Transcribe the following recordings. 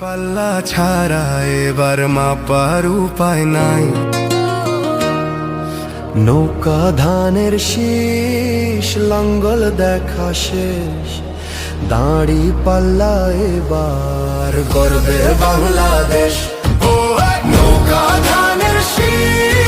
পাল্লা ছাড়া এবার মাপার উপায় নাই। নৌকা ধানের শীষ, লাঙ্গল দেখা শেষ। দাঁড়ি পাল্লা এবার গর্বে বাংলাদেশ। নৌকা ধানের শীষ।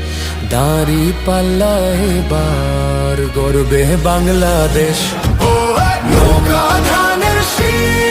দাড়ি পাল্লা এবার গর্বে বাংলাদেশ। ও নৌকা ধানের শীষ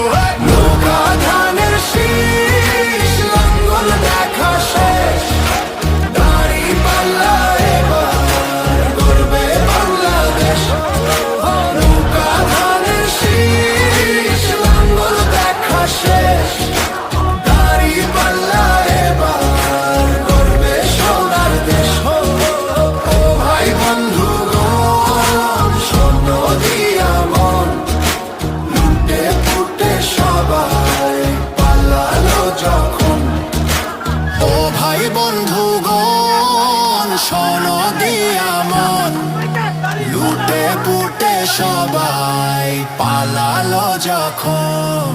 পুটে সবাই পালালো যখন।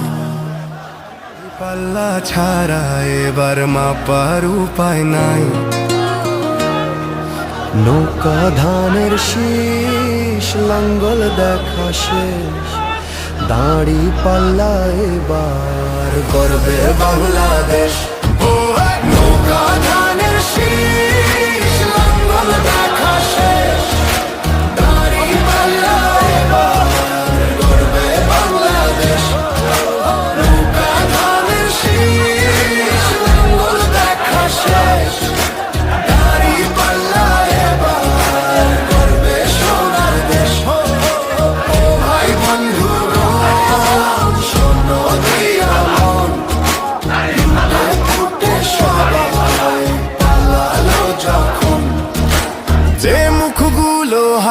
পাল্লা ছাড়া এবার মাপার উপায় নাই। নৌকা ধানের শীষ লাঙ্গল দেখা শেষ। দাঁড়ি পাল্লা এবার করবে বাংলাদেশ। নৌকা ধানের শীষ।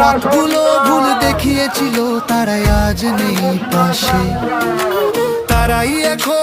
পথগুলো ভুল দেখিয়েছিল তারাই আজ নেই পাশে। তারাই এখন